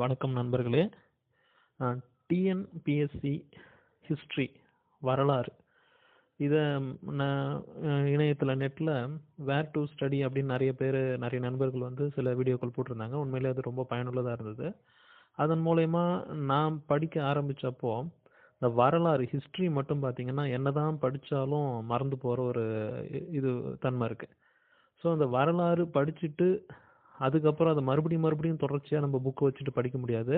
வணக்கம் நண்பர்களே. TNPSC history வரலாறு. இதை நான் இணையத்தில் நெட்டில் வேர் டு ஸ்டடி அப்படின்னு நிறைய பேர் நிறைய நண்பர்கள் வந்து சில வீடியோக்கள் போட்டிருந்தாங்க. உண்மையிலே அது ரொம்ப பயனுள்ளதாக இருந்தது. அதன் மூலயமா நான் படிக்க ஆரம்பித்தப்போ இந்த வரலாறு ஹிஸ்ட்ரி மட்டும் பார்த்தீங்கன்னா என்னதான் படித்தாலும் மறந்து போகிற ஒரு இது தன்மை இருக்குது ஸோ அந்த வரலாறு படிச்சுட்டு அதுக்கப்புறம் அதை மறுபடியும் மறுபடியும் தொடர்ச்சியாக நம்ம புக்கை வச்சுட்டு படிக்க முடியாது.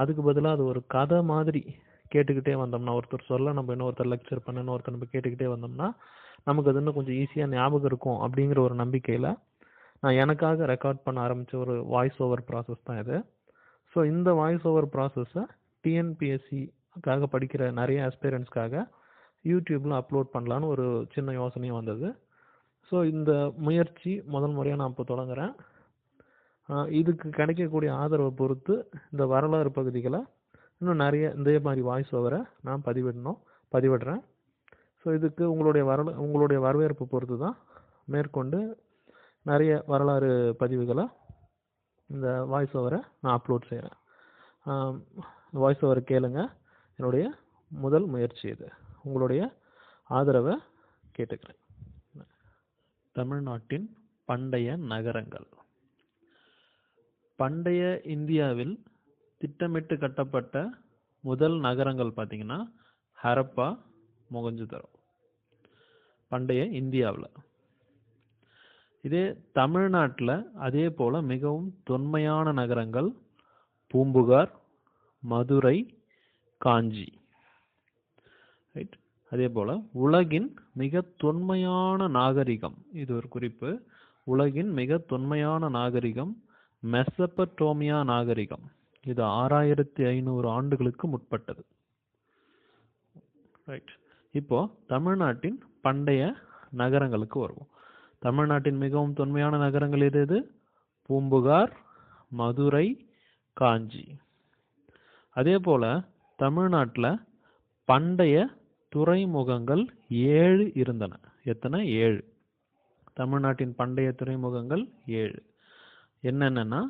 அதுக்கு பதிலாக அது ஒரு கதை மாதிரி கேட்டுக்கிட்டே வந்தோம்னா ஒருத்தர் சொல்ல நம்ம இன்னொருத்தர் லெக்சர் பண்ண இன்னொருத்தர் நம்ம கேட்டுக்கிட்டே வந்தோம்னா நமக்கு அது இன்னும் கொஞ்சம் ஈஸியாக ஞாபகம் இருக்கும் அப்படிங்கிற ஒரு நம்பிக்கையில் நான் எனக்காக ரெக்கார்ட் பண்ண ஆரம்பித்த ஒரு வாய்ஸ் ஓவர் ப்ராசஸ் தான் இது. ஸோ இந்த வாய்ஸ் ஓவர் ப்ராசஸை டிஎன்பிஎஸ்சிக்காக படிக்கிற நிறைய ஆஸ்பிரண்ட்ஸ்க்காக யூடியூப்பில் அப்லோட் பண்ணலான்னு ஒரு சின்ன யோசனையும் வந்தது. ஸோ இந்த முயற்சி முதல் முறையாக நான் இப்போ தொடங்குறேன். இதுக்கு கிடைக்கக்கூடிய ஆதரவை பொறுத்து இந்த வரலாறு பகுதிகளை இன்னும் நிறைய இதே மாதிரி வாய்ஸ் ஓவரை நான் பதிவிடணும் பதிவிடுறேன். ஸோ இதுக்கு உங்களுடைய வரல உங்களுடைய வரவேற்பு பொறுத்து தான் மேற்கொண்டு நிறைய வரலாறு பதிவுகளை இந்த வாய்ஸ் ஓவரை நான் அப்லோட் செய்கிறேன் வாய்ஸ் ஓவரை கேளுங்க. என்னுடைய முதல் முயற்சி இது. உங்களுடைய ஆதரவை கேட்டுக்கிறேன். தமிழ்நாட்டின் பண்டைய நகரங்கள். பண்டைய இந்தியாவில் திட்டமிட்டு கட்டப்பட்ட முதல் நகரங்கள் பார்த்தீங்கன்னா ஹரப்பா மொகஞ்சுதரோ. பண்டைய இந்தியாவில். இதே தமிழ்நாட்டில் அதே போல் மிகவும் தொன்மையான நகரங்கள் பூம்புகார் மதுரை காஞ்சி. ரைட் அதே போல் உலகின் மிக தொன்மையான நாகரிகம் இது ஒரு குறிப்பு. உலகின் மிக தொன்மையான நாகரிகம் மெசபட்டோமியா நாகரிகம். இது ஆறாயிரத்தி ஐநூறு ஆண்டுகளுக்கு முற்பட்டது. ரைட் இப்போ தமிழ்நாட்டின் பண்டைய நகரங்களுக்கு வருவோம். தமிழ்நாட்டின் மிகவும் தொன்மையான நகரங்கள் எது எது? பூம்புகார் மதுரை காஞ்சி. அதே போல தமிழ்நாட்டில் பண்டைய துறைமுகங்கள் ஏழு இருந்தன. எத்தனை? ஏழு. தமிழ்நாட்டின் பண்டைய துறைமுகங்கள் ஏழு. என்னென்னன்னா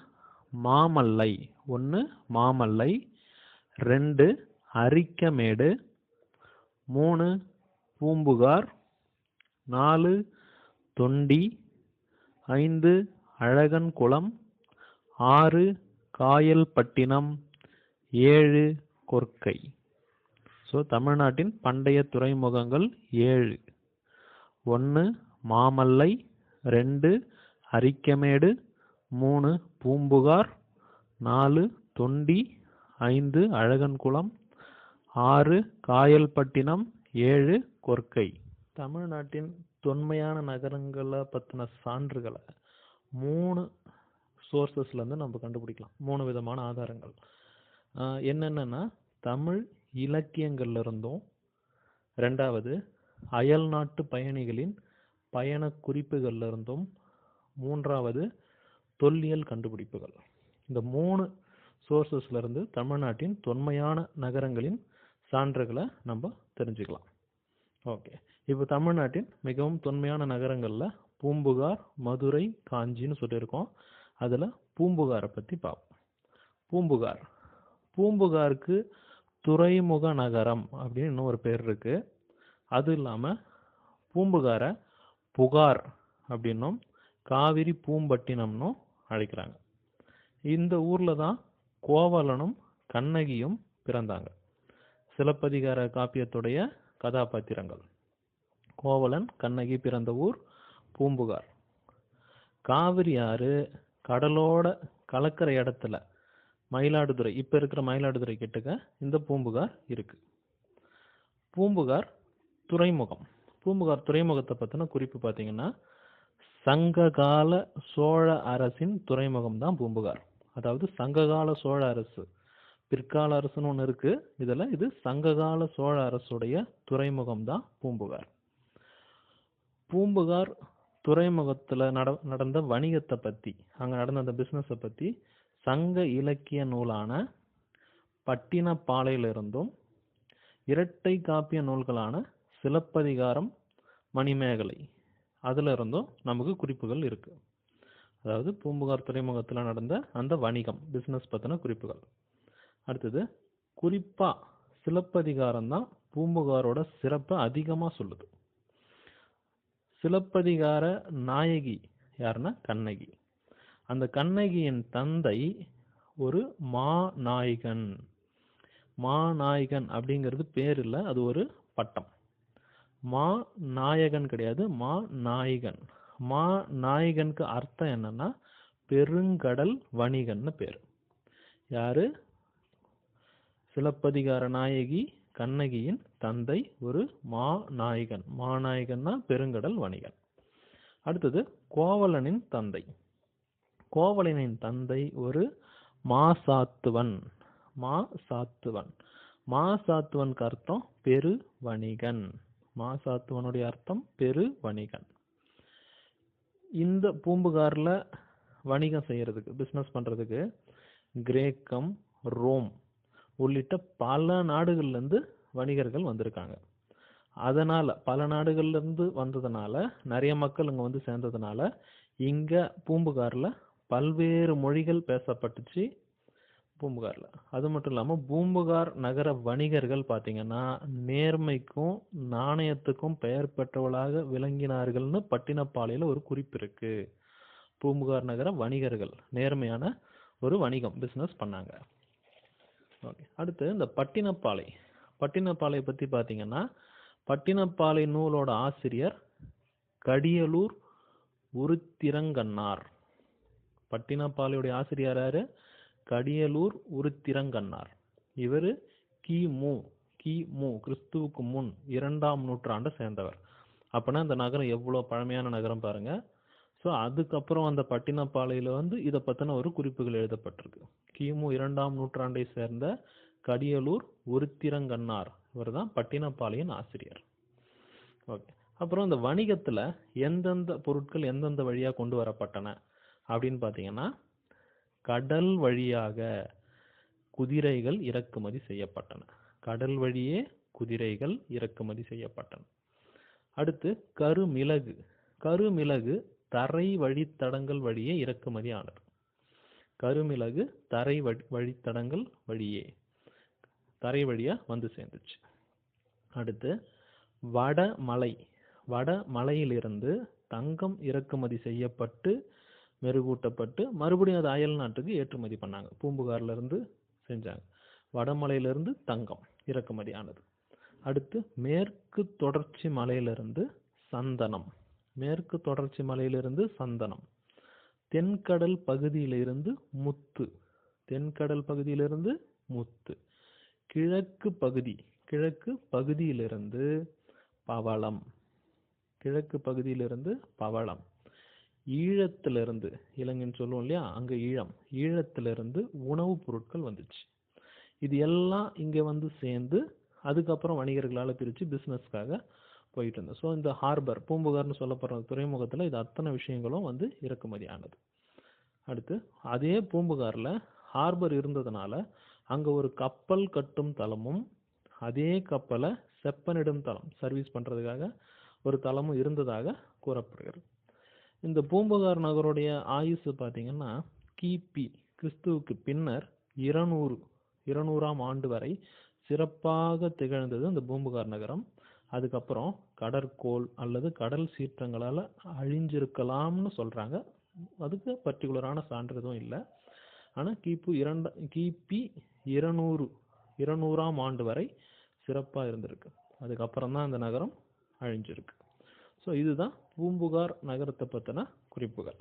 மாமல்லை. ஒன்று மாமல்லை. ரெண்டு அரிக்கமேடு. மூணு பூம்புகார். நாலு தொண்டி. ஐந்து அழகன்குளம். ஆறு காயல்பட்டினம். ஏழு கொர்க்கை ஸோ தமிழ்நாட்டின் பண்டைய துறைமுகங்கள் ஏழு. ஒன்று மாமல்லை. ரெண்டு அரிக்கமேடு. மூணு பூம்புகார் நாலு தொண்டி ஐந்து அழகன்குளம் ஆறு காயல்பட்டினம் ஏழு கொர்க்கை தமிழ்நாட்டின் தொன்மையான நகரங்களை பற்றின சான்றுகளை மூணு சோர்சஸ்லேருந்து நம்ம கண்டுபிடிக்கலாம். மூணு விதமான ஆதாரங்கள். என்னென்னா என்னென்னன்னா தமிழ் இலக்கியங்கள்ல இருந்தும் ரெண்டாவது அயல்நாட்டு பயணிகளின் பயண குறிப்புகள்லேருந்தும் மூன்றாவது தொல்லியல் கண்டுபிடிப்புகள். இந்த மூணு சோர்சஸ்லேருந்து தமிழ்நாட்டின் தொன்மையான நகரங்களின் சான்றுகளை நம்ம தெரிஞ்சுக்கலாம். ஓகே இப்போ தமிழ்நாட்டின் மிகவும் தொன்மையான நகரங்களில் பூம்புகார் மதுரை காஞ்சின்னு சொல்லியிருக்கோம். அதில் பூம்புகாரை பற்றி பார்ப்போம். பூம்புகார். பூம்புகாருக்கு துறைமுக நகரம் அப்படின்னு இன்னொரு பேர் இருக்குது அது இல்லாமல் பூம்புகாரை புகார் அப்படின்னும் காவிரி பூம்பட்டினம்னும் அழைக்கிறாங்க. இந்த ஊரில் தான் கோவலனும் கண்ணகியும் பிறந்தாங்க. சிலப்பதிகார காப்பியத்துடைய கதாபாத்திரங்கள். கோவலன் கண்ணகி பிறந்த ஊர் பூம்புகார். காவிரி ஆறு கடலோட கலக்கிற இடத்துல மயிலாடுதுறை இப்போ இருக்கிற மயிலாடுதுறை கிட்டக்க இந்த பூம்புகார் இருக்கு. பூம்புகார் துறைமுகம். பூம்புகார் துறைமுகத்தை பற்றின குறிப்பு பார்த்தீங்கன்னா சங்ககால சோழ அரசின் துறைமுகம் தான் பூம்புகார். அதாவது சங்ககால சோழ அரசு. பிற்கால அரசுன்னு ஒன்று இருக்கு. இதில் இது சங்ககால சோழ அரசுடைய துறைமுகம் தான் பூம்புகார். பூம்புகார் துறைமுகத்தில் நட நடந்த வணிகத்தை பற்றி அங்கே நடந்த அந்த பிஸ்னஸை பற்றி சங்க இலக்கிய நூலான பட்டினப்பாளையிலிருந்தும் இரட்டை காப்பிய நூல்களான சிலப்பதிகாரம் மணிமேகலை அதில் இருந்தும் நமக்கு குறிப்புகள் இருக்குது அதாவது பூம்புகார் துறைமுகத்தில் நடந்த அந்த வணிகம் பிஸ்னஸ் பற்றின குறிப்புகள். அடுத்தது குறிப்பாக சிலப்பதிகாரம் தான் பூம்புகாரோட சிறப்பை அதிகமாக சொல்லுது. சிலப்பதிகார நாயகி யாருன்னா கண்ணகி. அந்த கண்ணகியின் தந்தை ஒரு மாநாயகன். மாநாயகன் அப்படிங்கிறது பேர் இல்லை அது ஒரு பட்டம். மா நாயகன் கிடையாது மா நாயகன். மா நாயகனுக்கு அர்த்தம் என்னன்னா பெருங்கடல் வணிகன்னு பேர். யாரு? சிலப்பதிகார நாயகி கண்ணகியின் தந்தை ஒரு மாநாயகன் மாநாயகன்னா பெருங்கடல் வணிகன். அடுத்தது கோவலனின் தந்தை. கோவலனின் தந்தை ஒரு மா சாத்துவன் மா சாத்துவன் மா சாத்துவனுக்கு அர்த்தம் பெரு வணிகன் மாசாத்துவனுடைய அர்த்தம் பெரு வணிகன். இந்த பூம்புகாரில் வணிகம் செய்கிறதுக்கு பிஸ்னஸ் பண்ணுறதுக்கு கிரேக்கம் ரோம் உள்ளிட்ட பல நாடுகள்லேருந்து வணிகர்கள் வந்திருக்காங்க. அதனால் பல நாடுகள்லேருந்து வந்ததுனால நிறைய மக்கள் இங்கே வந்து சேர்ந்ததுனால இங்கே பூம்புகாரில் பல்வேறு மொழிகள் பேசப்பட்டுச்சு. பூம்புகாரில். அது மட்டும் இல்லாமல் பூம்புகார் நகர வணிகர்கள் பார்த்தீங்கன்னா நேர்மைக்கும் நாணயத்துக்கும் பெயர் பெற்றவளாக விளங்கினார்கள்னு பட்டினப்பாளையில் ஒரு குறிப்பு இருக்கு. பூம்புகார் நகர வணிகர்கள் நேர்மையான ஒரு வணிகம் பிஸ்னஸ் பண்ணாங்க. ஓகே அடுத்து இந்த பட்டினப்பாலை பட்டினப்பாலை பற்றி பார்த்தீங்கன்னா பட்டினப்பாலை நூலோட ஆசிரியர் கடியலூர் உருத்திரங்கன்னார் பட்டினப்பாலையுடைய ஆசிரியர் யாரு? கடியலூர் உருத்திரங்கண்ணார். இவர் கிமு கிமு கிறிஸ்துவுக்கு முன் இரண்டாம் நூற்றாண்டை சேர்ந்தவர். அப்பனா இந்த நகரம் எவ்வளோ பழமையான நகரம் பாருங்க. ஸோ அதுக்கப்புறம் அந்த பட்டினப்பாளையில் வந்து இதை பற்றின ஒரு குறிப்புகள் எழுதப்பட்டிருக்கு. கிமு இரண்டாம் நூற்றாண்டை சேர்ந்த கடியலூர் உருத்திரங்கண்ணார். இவர் தான் பட்டினப்பாளையின் ஆசிரியர். ஓகே. அப்புறம் இந்த வணிகத்தில் எந்தெந்த பொருட்கள் எந்தெந்த வழியாக கொண்டு வரப்பட்டன அப்படின்னு பார்த்தீங்கன்னா கடல் வழியாக குதிரைகள் இறக்குமதி செய்யப்பட்டன. கடல் வழியே குதிரைகள் இறக்குமதி செய்யப்பட்டன. அடுத்து கருமிளகு. கருமிளகு தரை வழித்தடங்கள் வழியே இறக்குமதி ஆனது கருமிளகு தரை வழி வழித்தடங்கள் வழியே தரை வழியா வந்து சேர்ந்துச்சு. அடுத்து வடமலை. வடமலையிலிருந்து தங்கம் இறக்குமதி செய்யப்பட்டு மெருகூட்டப்பட்டு மறுபடியும் அது அயல் நாட்டுக்கு ஏற்றுமதி பண்ணாங்க. பூம்புகார்லேருந்து செஞ்சாங்க. வடமலையிலிருந்து தங்கம் இறக்குமதி ஆனது அடுத்து மேற்கு தொடர்ச்சி மலையிலிருந்து சந்தனம். மேற்கு தொடர்ச்சி மலையிலிருந்து சந்தனம். தென்கடல் பகுதியிலிருந்து முத்து. தென்கடல் பகுதியிலிருந்து முத்து. கிழக்கு பகுதி கிழக்கு பகுதியிலிருந்து பவளம். கிழக்கு பகுதியிலிருந்து பவளம். ஈழத்திலிருந்து இலங்கைன்னு சொல்லுவோம் இல்லையா? அங்கே ஈழம். ஈழத்திலிருந்து உணவுப் பொருட்கள் வந்துச்சு. இது எல்லாம் இங்கே வந்து சேர்ந்து அதுக்கப்புறம் வணிகர்களால் பிரித்து பிஸ்னஸ்க்காக போயிட்டு இருந்தோம் ஸோ இந்த ஹார்பர் பூம்புகார்னு சொல்லப்படுற துறைமுகத்தில் இது அத்தனை விஷயங்களும் வந்து இறக்குமதி ஆனது அடுத்து அதே பூம்புகாரில் ஹார்பர் இருந்ததுனால அங்கே ஒரு கப்பல் கட்டும் தளமும் அதே கப்பலை செப்பனிடும் தளம் சர்வீஸ் பண்ணுறதுக்காக ஒரு தளமும் இருந்ததாக கூறப்படுகிறது. இந்த பூம்புகார் நகருடைய ஆயுசு பார்த்தீங்கன்னா கிபி கிறிஸ்துவுக்கு பின்னர் இருநூறு இருநூறாம் ஆண்டு வரை சிறப்பாக திகழ்ந்தது இந்த பூம்புகார் நகரம். அதுக்கப்புறம் கடற்கோள் அல்லது கடல் சீற்றங்களால் அழிஞ்சிருக்கலாம்னு சொல்கிறாங்க அதுக்கு பர்டிகுலரான சான்று எதுவும் இல்லை. ஆனால் கிபு இரண்ட கிபி இருநூறு இருநூறாம் ஆண்டு வரை சிறப்பாக இருந்திருக்கு. அதுக்கப்புறம் தான் இந்த நகரம் அழிஞ்சிருக்கு. ஸோ இதுதான் பூம்புகார் நகரத்தை பற்றின குறிப்புகள்.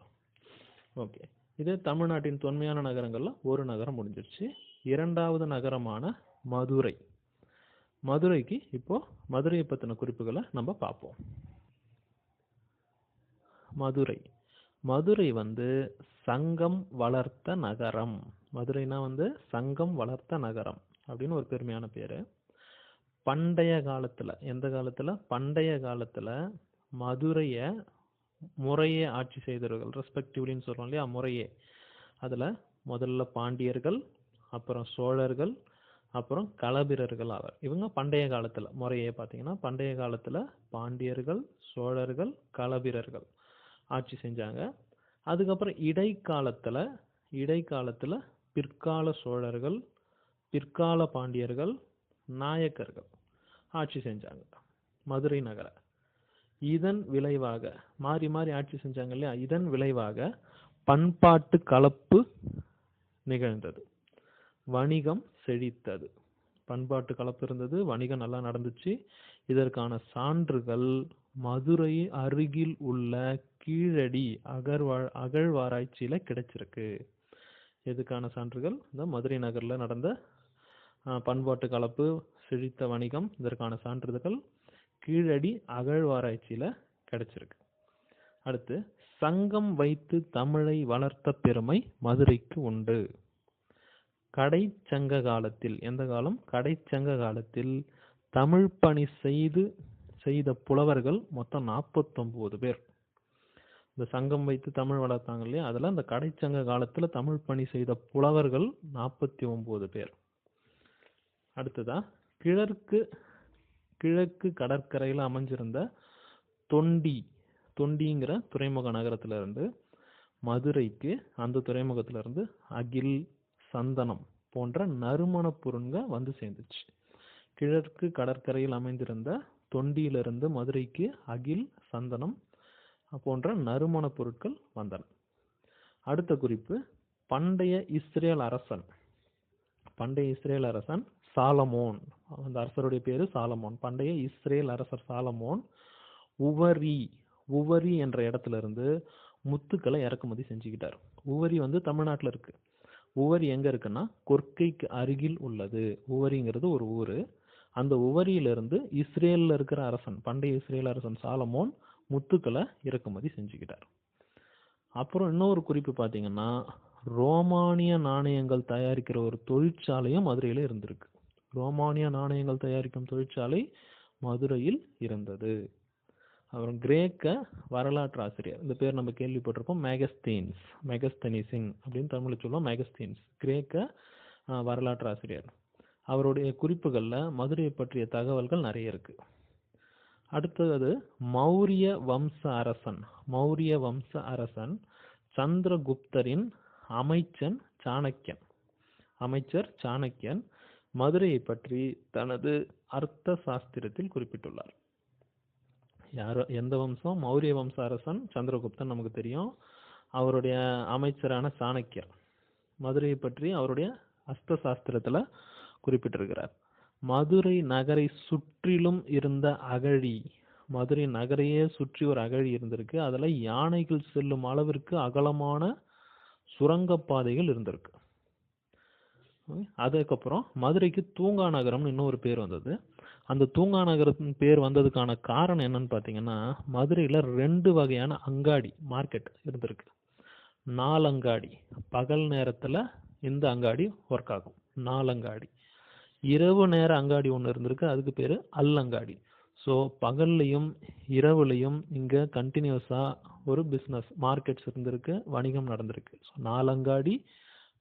ஓகே இதே தமிழ்நாட்டின் தொன்மையான நகரங்களில் ஒரு நகரம் முடிஞ்சிருச்சு. இரண்டாவது நகரமான மதுரை. மதுரைக்கு இப்போ மதுரையை பற்றின குறிப்புகளை நம்ம பார்ப்போம். மதுரை. மதுரை வந்து சங்கம் வளர்த்த நகரம். மதுரைனா வந்து சங்கம் வளர்த்த நகரம் அப்படின்னு ஒரு பெருமையான பேர். பண்டைய காலத்தில் எந்த காலத்தில்? பண்டைய காலத்தில் மதுரையை முறையே ஆட்சி செய்தவர்கள் ரெஸ்பெக்டிவ்லின்னு சொல்கிறோம் இல்லையா முறையே. அதில் முதல்ல பாண்டியர்கள் அப்புறம் சோழர்கள் அப்புறம் களபிரர்கள் ஆவர். இவங்க பண்டைய காலத்தில் முறையே பார்த்தீங்கன்னா பண்டைய காலத்தில் பாண்டியர்கள் சோழர்கள் களபிரர்கள் ஆட்சி செஞ்சாங்க. அதுக்கப்புறம் இடைக்காலத்தில் இடைக்காலத்தில் பிற்கால சோழர்கள் பிற்கால பாண்டியர்கள் நாயக்கர்கள் ஆட்சி செஞ்சாங்க. மதுரை நகர. இதன் விளைவாக மாறி மாறி ஆட்சி செஞ்சாங்க இல்லையா? இதன் விளைவாக பண்பாட்டு கலப்பு நிகழ்ந்தது. வணிகம் செழித்தது. பண்பாட்டு கலப்பு இருந்தது வணிகம் நல்லா நடந்துச்சு. இதற்கான சான்றுகள் மதுரை அருகில் உள்ள கீழடி அகழ்வா அகழ்வாராய்ச்சியில கிடைச்சிருக்கு. எதுக்கான சான்றுகள்? இந்த மதுரை நகரில் நடந்த பண்பாட்டு கலப்பு செழித்த வணிகம் இதற்கான சான்றிதழ்கள் கீழடி அகழ்வாராய்ச்சியில் கிடைச்சிருக்கு. அடுத்து சங்கம் வைத்து தமிழை வளர்த்த பெருமை மதுரைக்கு உண்டு. கடைச்சங்க காலத்தில் எந்த காலம்? கடைச்சங்க காலத்தில் தமிழ் பணி செய்து செய்த புலவர்கள் மொத்தம் நாற்பத்தொன்பது பேர். இந்த சங்கம் வைத்து தமிழ் வளர்த்தாங்க இல்லையா? அதில் அந்த கடைச்சங்க காலத்தில் தமிழ் பணி செய்த புலவர்கள் நாற்பத்தி ஒம்பது பேர். அடுத்ததா கிழக்கு கிழக்கு கடற்கரையில் அமைஞ்சிருந்த தொண்டி தொண்டிங்கிற துறைமுக நகரத்திலிருந்து மதுரைக்கு அந்த துறைமுகத்திலிருந்து அகில் சந்தனம் போன்ற நறுமணப் பொருட்கள் வந்து சேர்ந்துச்சு. கிழக்கு கடற்கரையில் அமைந்திருந்த தொண்டியிலிருந்து மதுரைக்கு அகில் சந்தனம் போன்ற நறுமணப் பொருட்கள் வந்தன. அடுத்த குறிப்பு பண்டைய இஸ்ரேல் அரசன். பண்டைய இஸ்ரேல் அரசன் சாலமோன். அந்த அரசருடைய பேரு சாலமோன். பண்டைய இஸ்ரேல் அரசர் சாலமோன். உவரி உவரி என்ற இடத்துல இருந்து முத்துக்களை இறக்குமதி செஞ்சுக்கிட்டார். உவரி வந்து தமிழ்நாட்டில் இருக்கு. உவரி எங்க இருக்குன்னா கொர்க்கைக்கு அருகில் உள்ளது. உவரிங்கிறது ஒரு ஊர். அந்த உவரியிலிருந்து இஸ்ரேலில் இருக்கிற அரசன் பண்டைய இஸ்ரேல் அரசன் சாலமோன் முத்துக்களை இறக்குமதி செஞ்சுக்கிட்டார். அப்புறம் இன்னொரு குறிப்பு பார்த்தீங்கன்னா ரோமானிய நாணயங்கள் தயாரிக்கிற ஒரு தொழிற்சாலையும் மதுரையில் இருந்திருக்கு. ரோமானிய நாணயங்கள் தயாரிக்கும் தொழிற்சாலை மதுரையில் இருந்தது. அப்புறம் கிரேக்க வரலாற்று ஆசிரியர். இந்த பேர் நம்ம கேள்விப்பட்டிருப்போம். மேகஸ்தீன்ஸ். மெகஸ்தனிசிங் அப்படின்னு தமிழில் சொல்லுவோம். மேகஸ்தீன்ஸ். கிரேக்க வரலாற்று ஆசிரியர். அவருடைய குறிப்புகளில் மதுரையை பற்றிய தகவல்கள் நிறைய இருக்கு. அடுத்தது மௌரிய வம்ச அரசன். மௌரிய வம்ச அரசன் சந்திரகுப்தரின் அமைச்சன் சாணக்கியன். அமைச்சர் சாணக்கியன். மதுரையை பற்றி தனது அர்த்த சாஸ்திரத்தில் குறிப்பிட்டுள்ளார். யார் எந்த வம்சம்? மௌரிய வம்ச அரசன் சந்திரகுப்தன் நமக்கு தெரியும். அவருடைய அமைச்சரான சாணக்கியர். மதுரையை பற்றி அவருடைய அஸ்த சாஸ்திரத்தில் குறிப்பிட்டிருக்கிறார். மதுரை நகரை சுற்றிலும் இருந்த அகழி மதுரை நகரையே சுற்றி ஒரு அகழி இருந்திருக்கு. அதில் யானைகள் செல்லும் அளவிற்கு அகலமான சுரங்கப்பாதைகள் இருந்திருக்கு. அதுக்கப்புறம் மதுரைக்கு தூங்கா நகரம்னு இன்னொரு பேர் வந்தது. அந்த தூங்கா நகரத்தின் பேர் வந்ததுக்கான காரணம் என்னன்னு பார்த்தீங்கன்னா மதுரையில் ரெண்டு வகையான அங்காடி மார்க்கெட் இருந்திருக்கு. நாலங்காடி. பகல் நேரத்தில் இந்த அங்காடி ஒர்க் ஆகும். நாலங்காடி. இரவு நேர அங்காடி ஒன்று இருந்திருக்கு. அதுக்கு பேர் அல்லங்காடி. ஸோ பகல்லையும் இரவுலையும் இங்கே கண்டினியூஸாக ஒரு பிஸ்னஸ் மார்க்கெட்ஸ் இருந்திருக்கு. வணிகம் நடந்திருக்கு. ஸோ நாலங்காடி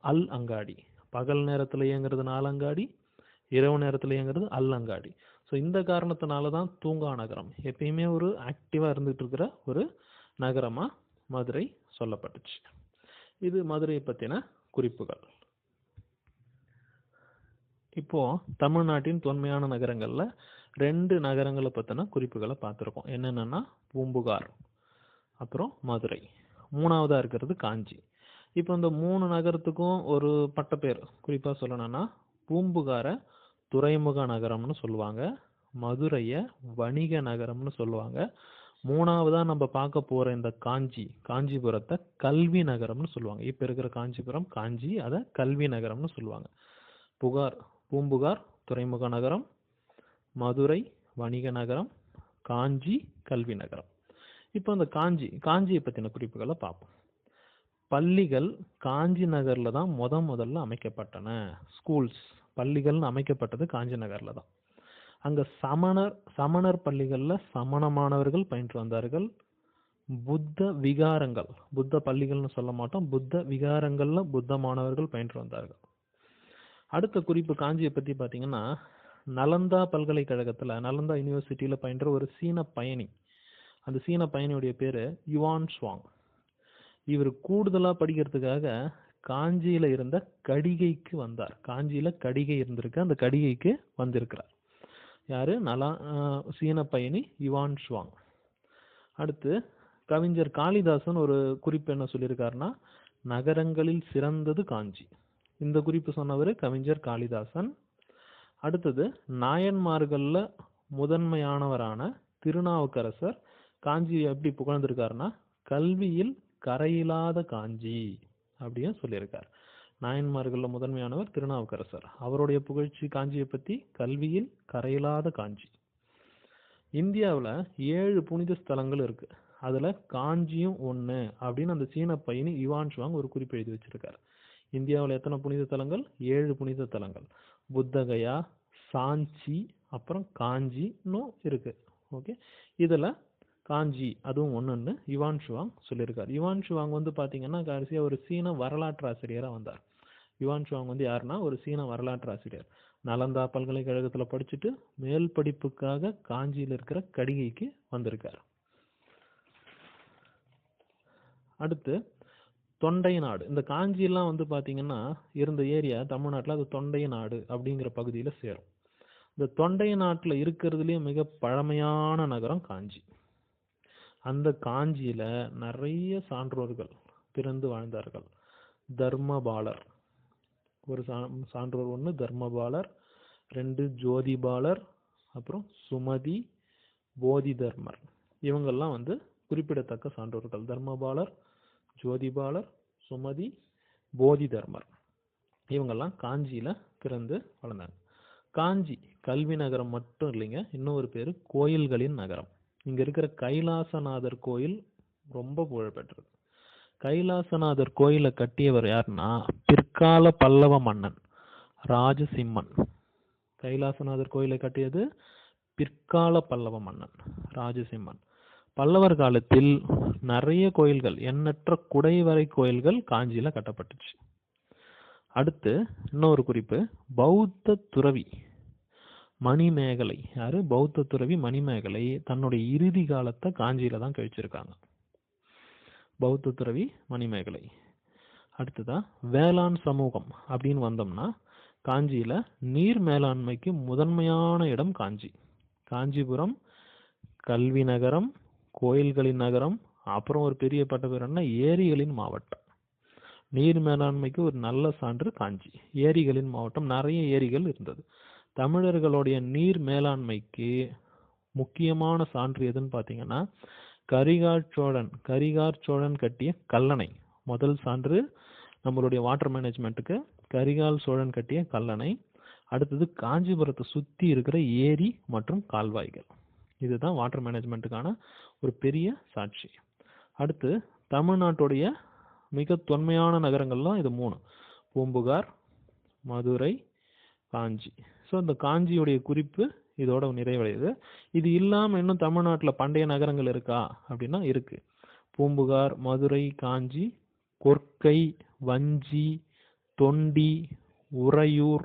அல் அங்காடி. பகல் நேரத்தில் இயங்குறது நாலங்காடி இரவு நேரத்தில் இயங்குறது அல்லங்காடி. ஸோ இந்த காரணத்தினால தான் தூங்கா நகரம். எப்பயுமே ஒரு ஆக்டிவாக இருந்துகிட்டு இருக்கிற ஒரு நகரமாக மதுரை சொல்லப்பட்டுச்சு. இது மதுரையை பற்றின குறிப்புகள். இப்போ தமிழ்நாட்டின் தொன்மையான நகரங்களில் ரெண்டு நகரங்களை பற்றின குறிப்புகளை பார்த்துருக்கோம் என்னென்னன்னா பூம்புகார் அப்புறம் மதுரை. மூணாவதாக இருக்கிறது காஞ்சி. இப்போ இந்த மூணு நகரத்துக்கும் ஒரு பட்டப்பேர். குறிப்பாக சொல்லணும்னா பூம்புகாரை துறைமுக நகரம்னு சொல்லுவாங்க. மதுரையை வணிக நகரம்னு சொல்லுவாங்க. மூணாவதாக நம்ம பார்க்க போகிற இந்த காஞ்சி காஞ்சிபுரத்தை கல்வி நகரம்னு சொல்லுவாங்க. இப்போ இருக்கிற காஞ்சிபுரம் காஞ்சி அதை கல்வி நகரம்னு சொல்லுவாங்க. புகார் பூம்புகார் துறைமுக நகரம் மதுரை வணிக நகரம் காஞ்சி கல்வி நகரம். இப்போ இந்த காஞ்சி காஞ்சியை பற்றின குறிப்புகளை பார்ப்போம். பள்ளிகள் காஞ்சி நகரில் தான் முத முதல்ல அமைக்கப்பட்டன. ஸ்கூல்ஸ் பள்ளிகள்னு அமைக்கப்பட்டது காஞ்சி நகரில் தான். அங்கே சமணர் சமணர் பள்ளிகளில் சமண மாணவர்கள் பயின்று வந்தார்கள். புத்த விகாரங்கள் புத்த பள்ளிகள்னு சொல்ல மாட்டோம். புத்த விகாரங்களில் புத்த மாணவர்கள் பயின்று வந்தார்கள். அடுத்த குறிப்பு காஞ்சியை பற்றி பார்த்தீங்கன்னா நலந்தா பல்கலைக்கழகத்தில் நலந்தா யூனிவர்சிட்டியில் பயின்ற ஒரு சீன பயணி. அந்த சீன பயணியுடைய பேர் யுவான் ஸ்வாங் இவர் கூடுதலாக படிக்கிறதுக்காக காஞ்சியில் இருந்த கடிகைக்கு வந்தார். காஞ்சியில் கடிகை இருந்திருக்கு. அந்த கடிகைக்கு வந்திருக்கிறார். யார்? நலா சீன பயணி யுவான் ஷுவாங் அடுத்து கவிஞர் காளிதாசன் ஒரு குறிப்பு என்ன சொல்லியிருக்காருன்னா நகரங்களில் சிறந்தது காஞ்சி. இந்த குறிப்பு சொன்னவர் கவிஞர் காளிதாசன். அடுத்தது நாயன்மார்களில் முதன்மையானவரான திருநாவுக்கரசர் காஞ்சியை எப்படி புகழ்ந்திருக்காருன்னா கல்வியில் கரையில்லாத காஞ்சி அப்படின்னு சொல்லியிருக்கார். நாயன்மார்களில் முதன்மையானவர் திருநாவுக்கரசர். அவருடைய புகழ்ச்சி காஞ்சியை பற்றி கல்வியில் கரையில்லாத காஞ்சி. இந்தியாவில் ஏழு புனித ஸ்தலங்கள் இருக்குது அதில் காஞ்சியும் ஒன்று அப்படின்னு அந்த சீன பையனு யுவான் சுவாங் ஒரு குறிப்பு எழுதி வச்சிருக்கார். இந்தியாவில் எத்தனை புனித தலங்கள் ஏழு புனித தலங்கள் புத்தகயா சாஞ்சி அப்புறம் காஞ்சி இன்னும் ஓகே? இதில் காஞ்சி அதுவும் ஒன்று யுவான் ஷுவாங் சொல்லியிருக்கார். யுவான் ஷுவாங் வந்து பார்த்தீங்கன்னா கடைசியாக ஒரு சீன வரலாற்று ஆசிரியராக வந்தார். யுவான் ஷுவாங் வந்து யாருன்னா ஒரு சீன வரலாற்று ஆசிரியர். நலந்தா பல்கலைக்கழகத்தில் படிச்சுட்டு மேல் படிப்புக்காக காஞ்சியில் இருக்கிற கடிகைக்கு வந்திருக்கார். அடுத்து தொண்டை நாடு. இந்த காஞ்சியெல்லாம் வந்து பார்த்தீங்கன்னா இருந்த ஏரியா தமிழ்நாட்டில் அது தொண்டை நாடு அப்படிங்கிற பகுதியில் சேரும். இந்த தொண்டை நாட்டில் இருக்கிறதுலேயும் மிக பழமையான நகரம் காஞ்சி. அந்த காஞ்சியில நிறைய சான்றோர்கள் பிறந்து வாழ்ந்தார்கள். தர்மபாலர். ஒரு சா சான்றோர் ஒன்று தர்மபாலர். ரெண்டு ஜோதிபாலர். அப்புறம் சுமதி போதி தர்மர் இவங்கெல்லாம் வந்து குறிப்பிடத்தக்க சான்றோர்கள். தர்மபாலர் ஜோதிபாலர் சுமதி போதி தர்மர் இவங்கெல்லாம் காஞ்சியில பிறந்து வளர்ந்தாங்க. காஞ்சி கல்வி நகரம் மட்டும் இல்லைங்க இன்னொரு பேர் கோயில்களின் நகரம். இங்கே இருக்கிற கைலாசநாதர் கோயில் ரொம்ப புகழ்பெற்றது. கைலாசநாதர் கோயிலை கட்டியவர் யாருன்னா பிற்கால பல்லவ மன்னன் ராஜசிம்மன். கைலாசநாதர் கோயிலை கட்டியது பிற்கால பல்லவ மன்னன் ராஜசிம்மன். பல்லவர் காலத்தில் நிறைய கோயில்கள் எண்ணற்ற குடைவரை கோயில்கள் காஞ்சியில் கட்டப்பட்டுச்சு. அடுத்து இன்னொரு குறிப்பு பௌத்த துறவி. மணிமேகலை யாரு? பௌத்த துறவி மணிமேகலை தன்னுடைய இறுதி காலத்தை காஞ்சியில தான் கழிச்சிருக்காங்க. பௌத்த துறவி மணிமேகலை. அடுத்ததா வேளாண் சமூகம் அப்படின்னு வந்தோம்னா காஞ்சியில நீர் மேலாண்மைக்கு முதன்மையான இடம் காஞ்சி. காஞ்சிபுரம் கல்வி நகரம் கோயில்களின் நகரம் அப்புறம் ஒரு பெரிய பட்டப்பேர் என்ன? ஏரிகளின் மாவட்டம். நீர் மேலாண்மைக்கு ஒரு நல்ல சான்று காஞ்சி. ஏரிகளின் மாவட்டம் நிறைய ஏரிகள் இருந்தது. தமிழர்களுடைய நீர் மேலாண்மைக்கு முக்கியமான சான்று எதுன்னு பார்த்தீங்கன்னா கரிகார் சோழன் கரிகார் சோழன் கட்டிய கல்லணை. முதல் சான்று நம்மளுடைய வாட்டர் மேனேஜ்மெண்ட்டுக்கு கரிகால் சோழன் கட்டிய கல்லணை. அடுத்தது காஞ்சிபுரத்தை சுற்றி இருக்கிற ஏரி மற்றும் கால்வாய்கள். இதுதான் வாட்டர் மேனேஜ்மெண்ட்டுக்கான ஒரு பெரிய சாட்சி. அடுத்து தமிழ்நாட்டுடைய மிக தொன்மையான நகரங்கள்லாம் இது மூணு. பூம்புகார் மதுரை காஞ்சி. ஸோ இந்த காஞ்சியுடைய குறிப்பு இதோட நிறைவடையுது. இது இல்லாமல் இன்னும் தமிழ்நாட்டில் பண்டைய நகரங்கள் இருக்கா? அப்படின்னா இருக்கு. பூம்புகார் மதுரை காஞ்சி கொற்கை வஞ்சி தொண்டி உறையூர்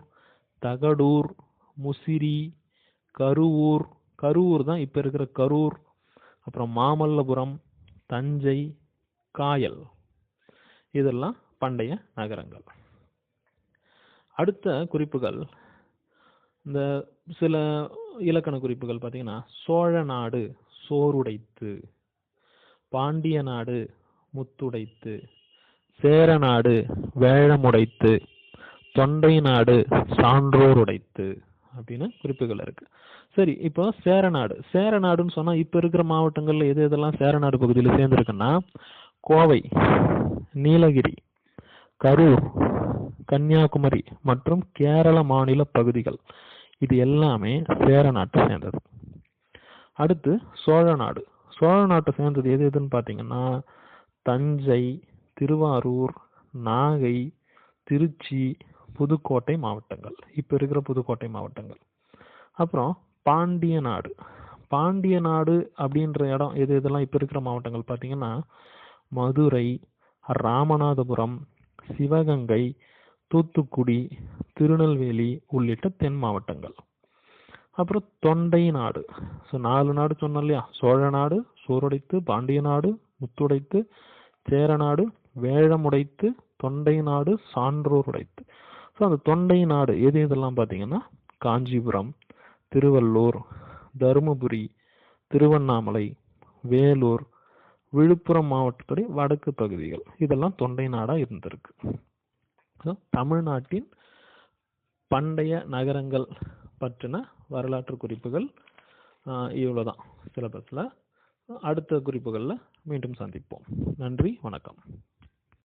தகடூர் முசிறி கருவூர். கருவூர் தான் இப்போ இருக்கிற கரூர். அப்புறம் மாமல்லபுரம் தஞ்சை காயல். இதெல்லாம் பண்டைய நகரங்கள். அடுத்த குறிப்புகள். இந்த சில இலக்கண குறிப்புகள் பார்த்தீங்கன்னா சோழ நாடு சோறுடைத்து பாண்டிய நாடு முத்துடைத்து சேர நாடு வேழமுடைத்து தொண்டை நாடு சான்றோர் உடைத்து அப்படின்னு குறிப்புகள் இருக்கு. சரி இப்போ சேரநாடு சேரநாடுன்னு சொன்னால் இப்போ இருக்கிற மாவட்டங்களில் எது எதெல்லாம் சேரநாடு பகுதியில் சேர்ந்துருக்குன்னா கோவை நீலகிரி கரூர் கன்னியாகுமரி மற்றும் கேரள மாநில பகுதிகள். இது எல்லாமே சேர நாட்டை சேர்ந்தது. அடுத்து சோழ நாடு. சோழ நாட்டை சேர்ந்தது எது எதுன்னு பார்த்தீங்கன்னா தஞ்சை திருவாரூர் நாகை திருச்சி புதுக்கோட்டை மாவட்டங்கள். இப்போ இருக்கிற புதுக்கோட்டை மாவட்டங்கள். அப்புறம் பாண்டிய நாடு. பாண்டிய நாடு அப்படின்ற இடம் எது எதெல்லாம் இப்போ இருக்கிற மாவட்டங்கள் பார்த்தீங்கன்னா மதுரை ராமநாதபுரம் சிவகங்கை தூத்துக்குடி திருநெல்வேலி உள்ளிட்ட தென் மாவட்டங்கள். அப்புறம் தொண்டை நாடு. ஸோ நாலு நாடு சொன்னோம் இல்லையா? சோழ நாடு சோறுடைத்து பாண்டிய நாடு முத்துடைத்து சேரநாடு வேழமுடைத்து தொண்டை நாடு சான்றோர் உடைத்து. ஸோ அந்த தொண்டை நாடு எது இதெல்லாம் பார்த்தீங்கன்னா? காஞ்சிபுரம் திருவள்ளூர் தருமபுரி திருவண்ணாமலை வேலூர் விழுப்புரம் மாவட்டத்துடைய வடக்கு பகுதிகள். இதெல்லாம் தொண்டை நாடாக இருந்திருக்கு. ஸோ தமிழ்நாட்டின் பண்டைய நகரங்கள் பற்றின வரலாற்று குறிப்புகள் இவ்வளோதான் சிலபஸில். அடுத்த குறிப்புகளில் மீண்டும் சந்திப்போம். நன்றி வணக்கம்.